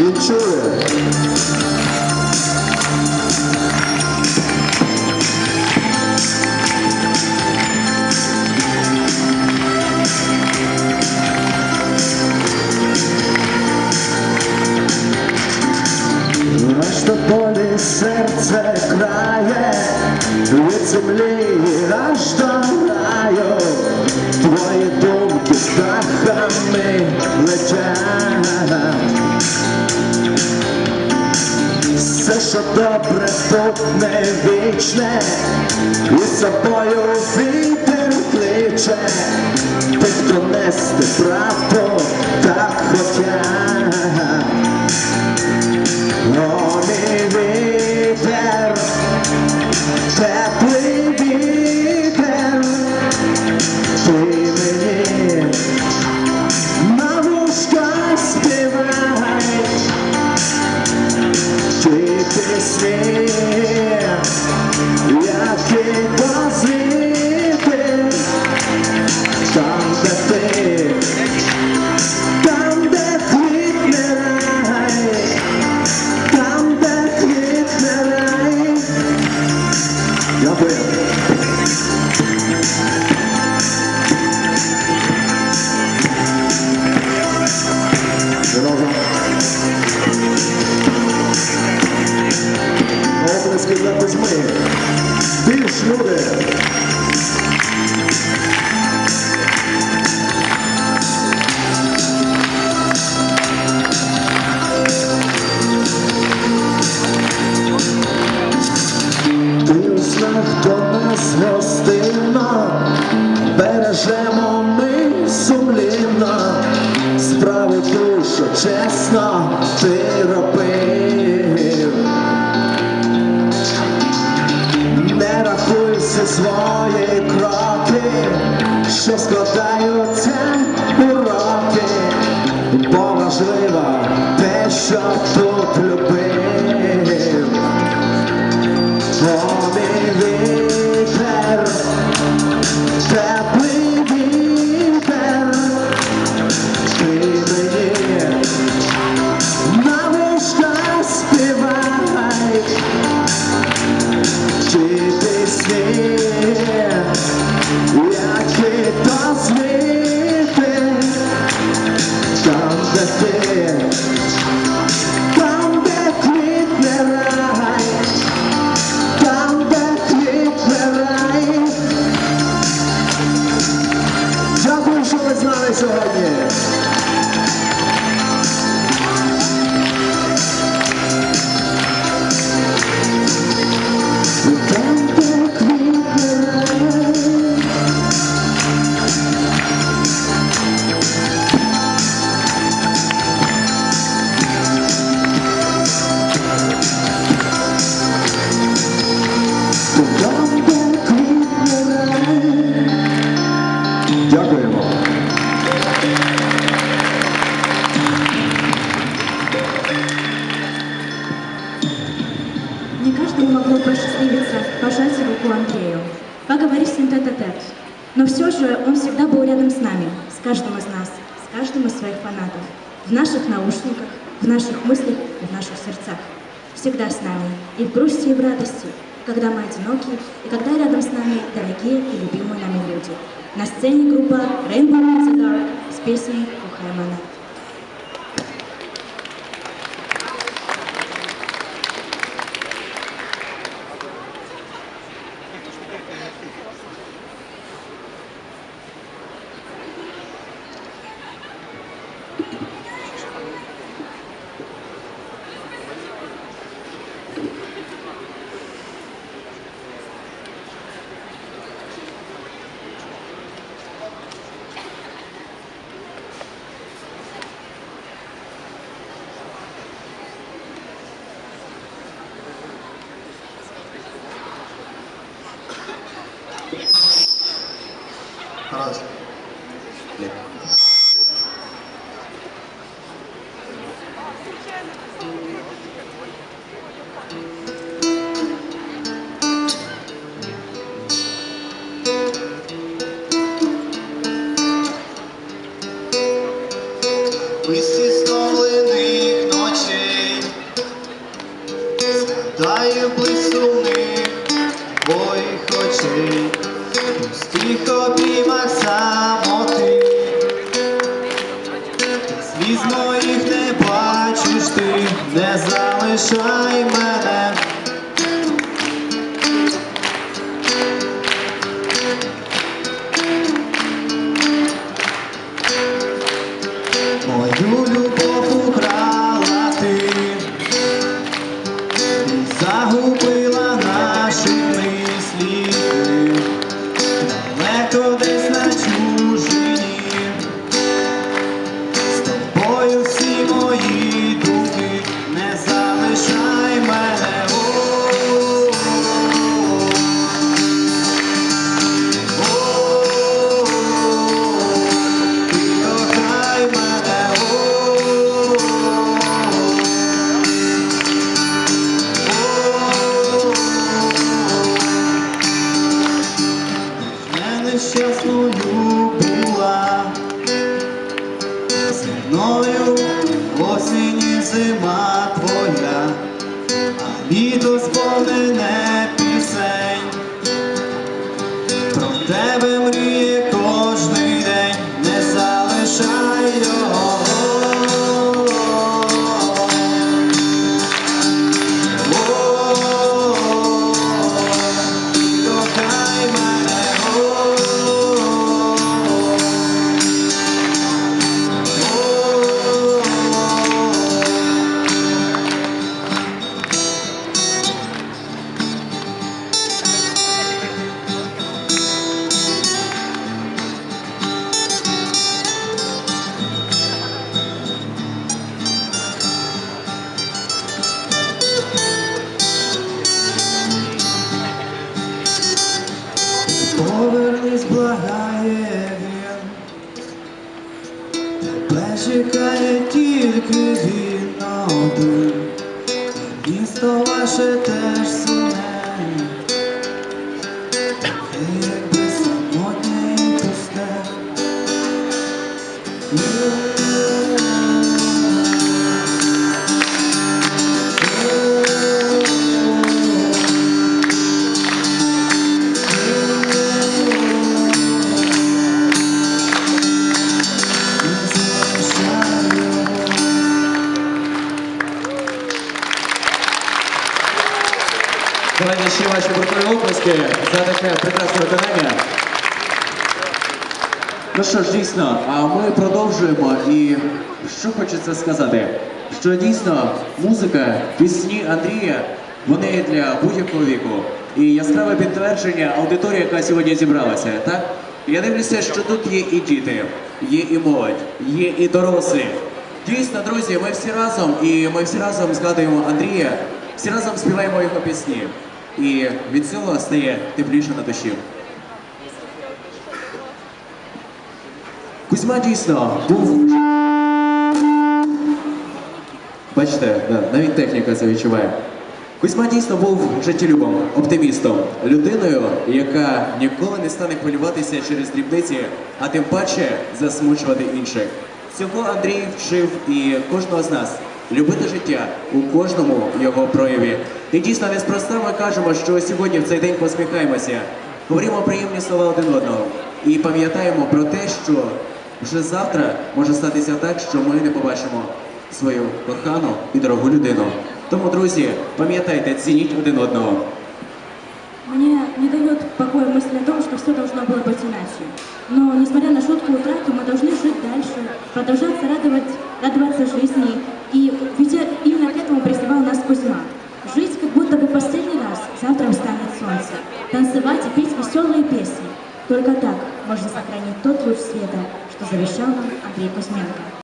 Відчує. Аж до болі серце крає, від землі що добре, тут не вічне, і з собою вітер кличе, тих, хто нести правду так хотять. Свої кроки, що складаються уроки, бо важливо те, що тут сьогодні. Каждому могло посчастливиться пожать руку Андрею, поговорить с ним тет-а-тет. Но все же он всегда был рядом с нами, с каждым из нас, с каждым из своих фанатов. В наших наушниках, в наших мыслях и в наших сердцах. Всегда с нами, и в грусти, и в радости, когда мы одиноки, и когда рядом с нами дорогие и любимые нами люди. На сцене группа Rainbow Dark с песней «Глухая раз. Нет. Висі сновлених ночей, згадаю близько. Time. Зимною осінь зима твоя, а літо сповнене чекає тільки він один, і місто ваше теж сумне, буркові за таке прекрасне виконання. Ну що ж, дійсно, а ми продовжуємо і що хочеться сказати, що дійсно музика, пісні Андрія, вони для будь-якого віку. І яскраве підтвердження аудиторії, яка сьогодні зібралася, так? Я дивлюся, що тут є і діти, є і молодь, є і дорослі. Дійсно, друзі, ми всі разом і ми всі разом згадуємо Андрія, всі разом співаємо його пісні. І від цього стає тепліше на душі. Кузьма дійсно був. Бачите, навіть техніка це відчуває. Кузьма дійсно був життєлюбом, оптимістом, людиною, яка ніколи не стане хвилюватися через дрібниці, а тим паче засмучувати інших. Цього Андрій вчив і кожного з нас любити життя у кожному його прояві. І дійсно неспроста ми кажемо, що сьогодні в цей день посміхаємося, говоримо приємні слова один одного і пам'ятаємо про те, що вже завтра може статися так, що ми не побачимо свою кохану і дорогу людину. Тому, друзі, пам'ятайте, цініть один одного. Мне не дает покоя мысль о том, что все должно было быть иначе. Но, несмотря на шутку и утрату, мы должны жить дальше, продолжаться радовать, радоваться жизни.